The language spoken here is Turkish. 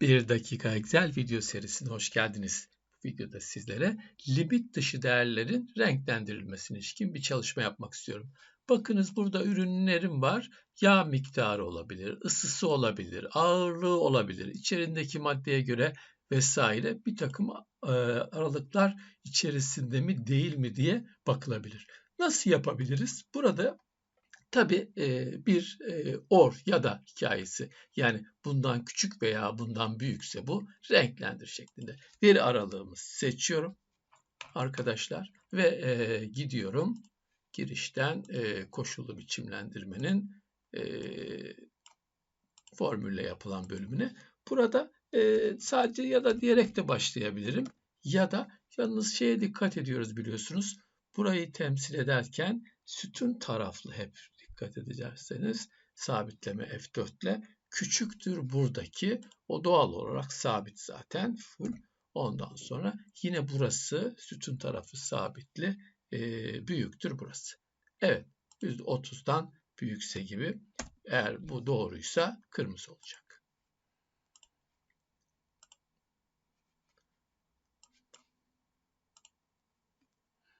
Bir dakika Excel video serisine hoş geldiniz. Bu videoda sizlere limit dışı değerlerin renklendirilmesine ilişkin bir çalışma yapmak istiyorum. Bakınız burada ürünlerim var. Yağ miktarı olabilir, ısısı olabilir, ağırlığı olabilir. İçerindeki maddeye göre vesaire bir takım e, aralıklar içerisinde mi değil mi diye bakılabilir. Nasıl yapabiliriz? Burada Tabii bir or ya da hikayesi yani bundan küçük veya bundan büyükse bu renklendir şeklinde. Veri aralığımı seçiyorum arkadaşlar ve gidiyorum girişten koşullu biçimlendirmenin formülle yapılan bölümüne. Burada sadece ya da diyerek de başlayabilirim ya da yalnız şeye dikkat ediyoruz biliyorsunuz. Burayı temsil ederken sütun taraflı hep dikkat edecekseniz sabitleme F4 ile küçüktür buradaki o doğal olarak sabit zaten full. Ondan sonra yine burası sütun tarafı sabitli e, büyüktür burası. Evet %30'dan büyükse gibi eğer bu doğruysa kırmızı olacak.